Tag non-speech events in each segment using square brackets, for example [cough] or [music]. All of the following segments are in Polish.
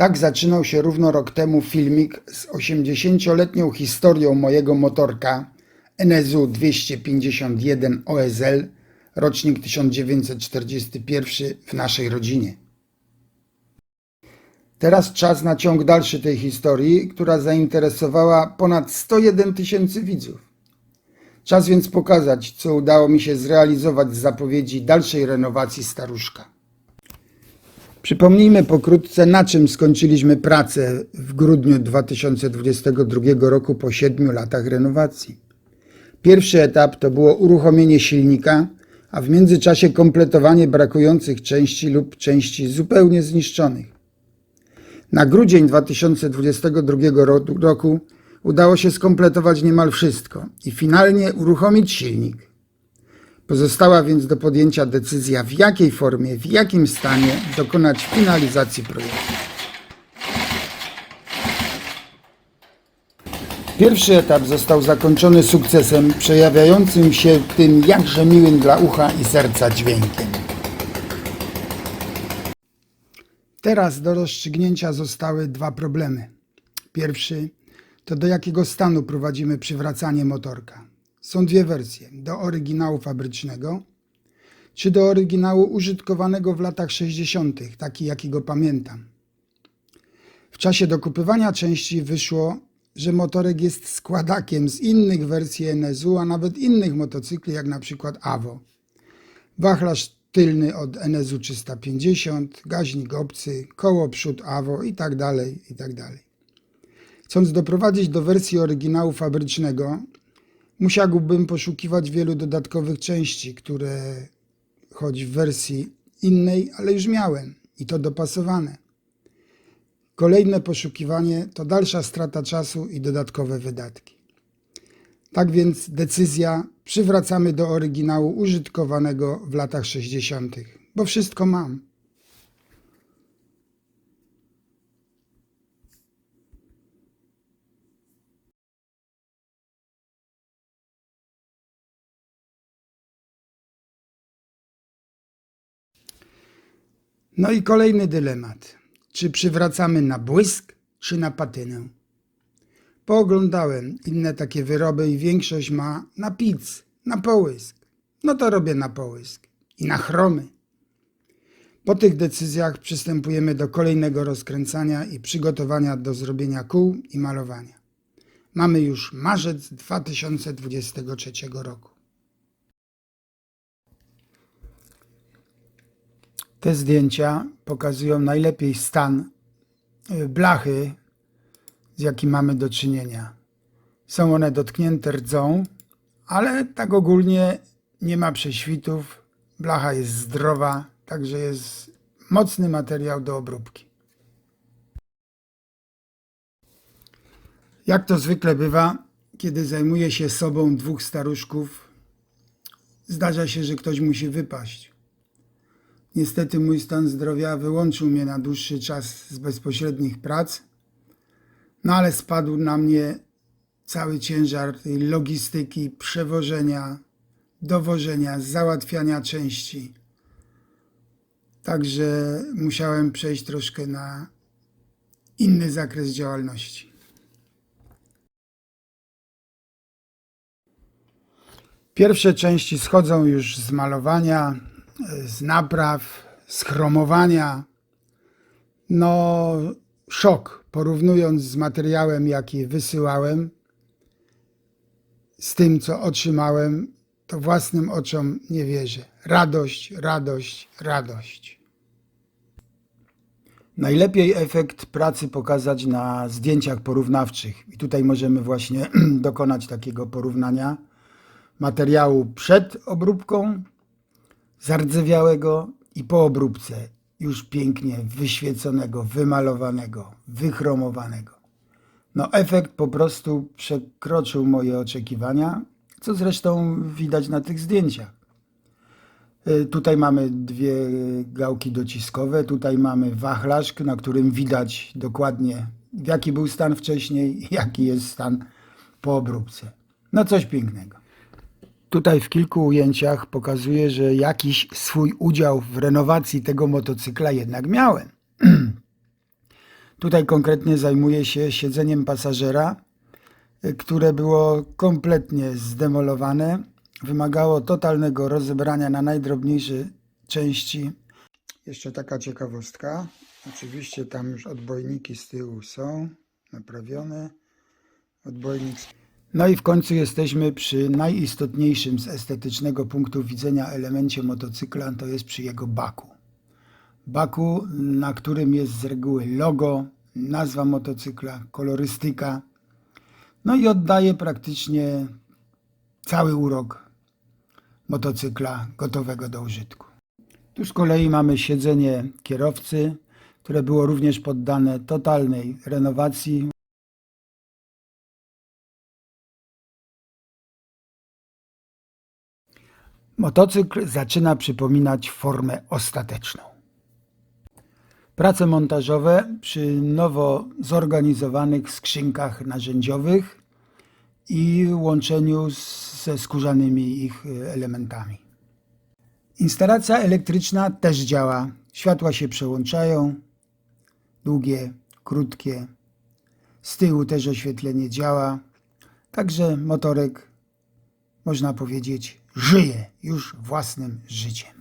Tak zaczynał się równo rok temu filmik z 80-letnią historią mojego motorka NSU 251 OSL, rocznik 1941 w naszej rodzinie. Teraz czas na ciąg dalszy tej historii, która zainteresowała ponad 101 tysięcy widzów. Czas więc pokazać, co udało mi się zrealizować z zapowiedzi dalszej renowacji staruszka. Przypomnijmy pokrótce, na czym skończyliśmy pracę w grudniu 2022 roku po siedmiu latach renowacji. Pierwszy etap to było uruchomienie silnika, a w międzyczasie kompletowanie brakujących części lub części zupełnie zniszczonych. Na grudzień 2022 ro- roku udało się skompletować niemal wszystko i finalnie uruchomić silnik. Pozostała więc do podjęcia decyzja, w jakiej formie, w jakim stanie dokonać finalizacji projektu. Pierwszy etap został zakończony sukcesem, przejawiającym się tym jakże miłym dla ucha i serca dźwiękiem. Teraz do rozstrzygnięcia zostały dwa problemy. Pierwszy to do jakiego stanu prowadzimy przywracanie motorka. Są dwie wersje: do oryginału fabrycznego czy do oryginału użytkowanego w latach 60., taki jakiego pamiętam. W czasie dokupywania części wyszło, że motorek jest składakiem z innych wersji NSU, a nawet innych motocykli, jak na przykład Awo. Wachlarz tylny od NSU 350, gaźnik obcy, koło przód AWO i dalej, i tak dalej. Chcąc doprowadzić do wersji oryginału fabrycznego, musiałbym poszukiwać wielu dodatkowych części, które choć w wersji innej, ale już miałem i to dopasowane. Kolejne poszukiwanie to dalsza strata czasu i dodatkowe wydatki. Tak więc decyzja przywracamy do oryginału użytkowanego w latach 60., bo wszystko mam. No i kolejny dylemat. Czy przywracamy na błysk, czy na patynę? Pooglądałem inne takie wyroby i większość ma na pic, na połysk. No to robię na połysk i na chromy. Po tych decyzjach przystępujemy do kolejnego rozkręcania i przygotowania do zrobienia kół i malowania. Mamy już marzec 2023 roku. Te zdjęcia pokazują najlepiej stan y, blachy, z jakim mamy do czynienia. Są one dotknięte rdzą, ale tak ogólnie nie ma prześwitów. Blacha jest zdrowa, także jest mocny materiał do obróbki. Jak to zwykle bywa, kiedy zajmuje się sobą dwóch staruszków, zdarza się, że ktoś musi wypaść. Niestety mój stan zdrowia wyłączył mnie na dłuższy czas z bezpośrednich prac, no ale spadł na mnie cały ciężar tej logistyki, przewożenia, dowożenia, załatwiania części. Także musiałem przejść troszkę na inny zakres działalności. Pierwsze części schodzą już z malowania, z napraw, z. No, szok, porównując z materiałem, jaki wysyłałem, z tym, co otrzymałem, to własnym oczom nie wierzę. Radość, radość, radość. Najlepiej efekt pracy pokazać na zdjęciach porównawczych. I tutaj możemy właśnie [clears throat] dokonać takiego porównania materiału przed obróbką zardzewiałego i po obróbce już pięknie wyświeconego, wymalowanego, wychromowanego. No efekt po prostu przekroczył moje oczekiwania, co zresztą widać na tych zdjęciach. Y, Tutaj mamy dwie gałki dociskowe, tutaj mamy wachlarz, na którym widać dokładnie jaki był stan wcześniej, [laughs] jaki jest stan po obróbce. No coś pięknego. Tutaj w kilku ujęciach pokazuję, że jakiś swój udział w renowacji tego motocykla jednak miałem. [clears throat] Tutaj konkretnie zajmuję się siedzeniem pasażera, y, które było kompletnie zdemolowane. Wymagało totalnego rozebrania na najdrobniejsze części. Jeszcze taka ciekawostka. Oczywiście tam już odbojniki z tyłu są naprawione. Odbojnik. No i w końcu jesteśmy przy najistotniejszym z estetycznego punktu widzenia elemencie motocykla, to jest przy jego baku. Baku, na którym jest z reguły logo, nazwa motocykla, kolorystyka. No i oddaje praktycznie cały urok motocykla gotowego do użytku. Tu z kolei mamy siedzenie kierowcy, które było również poddane totalnej renowacji. Motocykl zaczyna przypominać formę ostateczną. Prace montażowe przy nowo zorganizowanych skrzynkach narzędziowych i łączeniu ze skórzanymi ich y, elementami. Instalacja elektryczna też działa. Światła się przełączają, długie, krótkie. Z tyłu też oświetlenie działa. Także motorek, można powiedzieć, żyje już własnym życiem.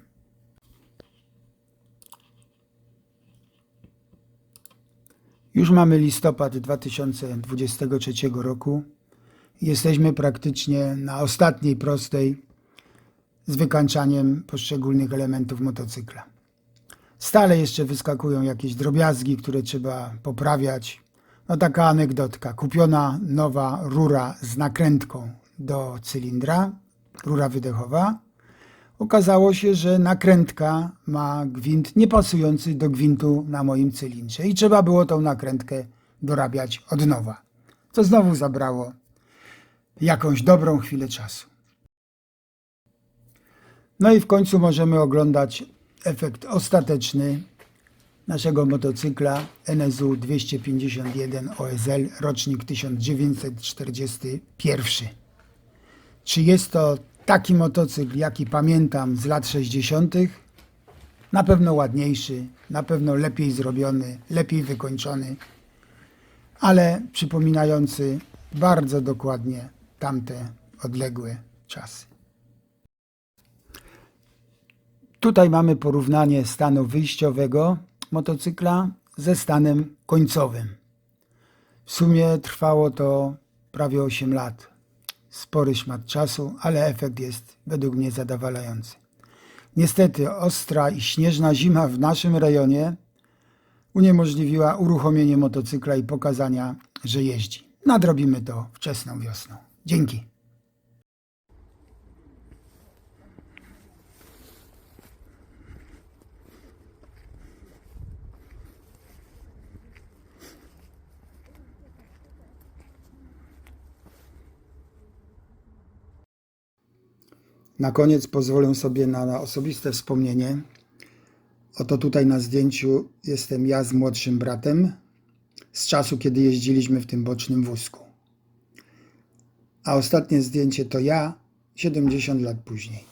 Już mamy listopad 2023 roku. Jesteśmy praktycznie na ostatniej prostej z wykańczaniem poszczególnych elementów motocykla. Stale jeszcze wyskakują jakieś drobiazgi, które trzeba poprawiać. No taka anegdotka. Kupiona nowa rura z nakrętką do cylindra, rura wydechowa. Okazało się, że nakrętka ma gwint niepasujący do gwintu na moim cylindrze i trzeba było tą nakrętkę dorabiać od nowa. Co znowu zabrało jakąś dobrą chwilę czasu. No i w końcu możemy oglądać efekt ostateczny naszego motocykla NSU 251 OSL rocznik 1941. Czy jest to taki motocykl, jaki pamiętam z lat 60.? Na pewno ładniejszy, na pewno lepiej zrobiony, lepiej wykończony, ale przypominający bardzo dokładnie tamte odległe czasy. Tutaj mamy porównanie stanu wyjściowego motocykla ze stanem końcowym. W sumie trwało to prawie 8 lat. Spory szmat czasu, ale efekt jest według mnie zadowalający. Niestety ostra i śnieżna zima w naszym rejonie uniemożliwiła uruchomienie motocykla i pokazania, że jeździ. Nadrobimy to wczesną wiosną. Dzięki. Na koniec pozwolę sobie na, na osobiste wspomnienie. Oto tutaj na zdjęciu jestem ja z młodszym bratem z czasu, kiedy jeździliśmy w tym bocznym wózku. A ostatnie zdjęcie to ja 70 lat później.